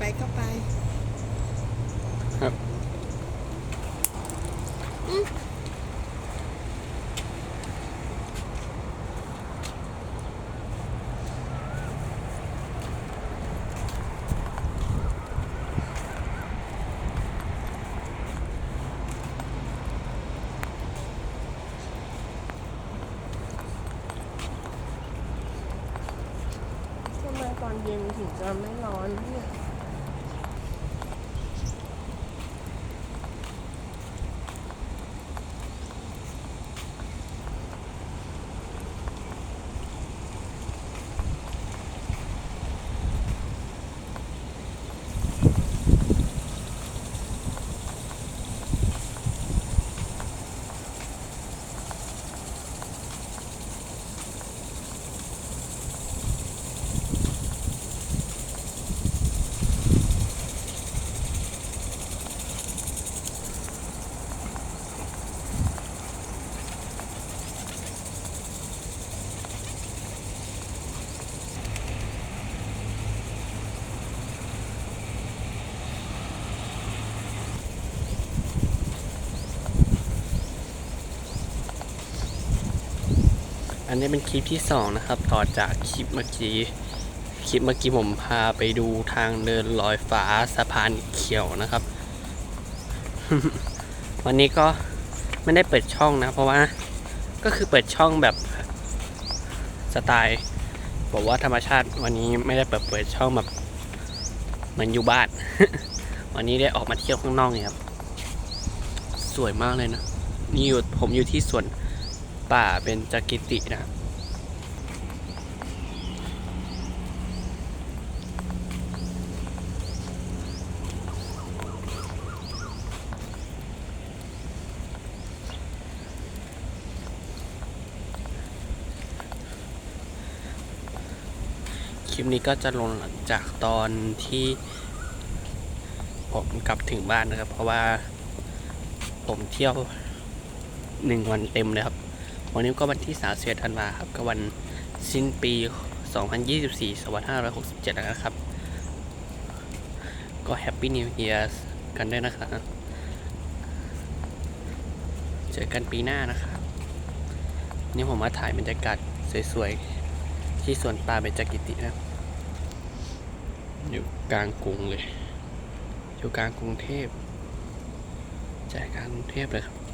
ไปก็ไป ครับอืมทำไมตอนเย็นถึงจะไม่ร้อนเนี่ย อันนี้เป็นคลิปที่สองนะครับ ต่อจากคลิปเมื่อกี้ คลิปเมื่อกี้ผมพาไปดูทางเดินลอยฟ้าสะพานเขียวนะครับ วันนี้ก็ไม่ได้เปิดช่องนะ เพราะว่าก็คือเปิดช่องแบบสไตล์บอกว่าธรรมชาติวันนี้ไม่ได้เปิดเปิดช่องแบบเหมือนอยู่บ้าน วันนี้ได้ออกมาเที่ยวข้างนอกเนี่ยครับ สวยมากเลยนะ นี่อยู่ผมอยู่ที่สวน ป่าเป็นจักิตินะครับคลิปนี้ก็จะลงหลังจากตอนที่ ผมกลับถึงบ้านนะครับ เพราะว่าผมเที่ยวหนึ่งวันเต็มเลยครับ วันนี้ก็วันที่31ธันวาครับก็วันสิ้นปี 2024 2567 แล้วนะครับ ก็แฮปปี้นิว e ียร์กันด้วยนะครับ เจอกันปีหน้านะครับนี่ผมมาถ่ายบรรยากาศสวยๆ ที่สวนป่าเบญจกิตินะ อยู่กลางกรุงเลย อยู่กลางกรุงเทพใจกลางกรุงเทพเลยครับ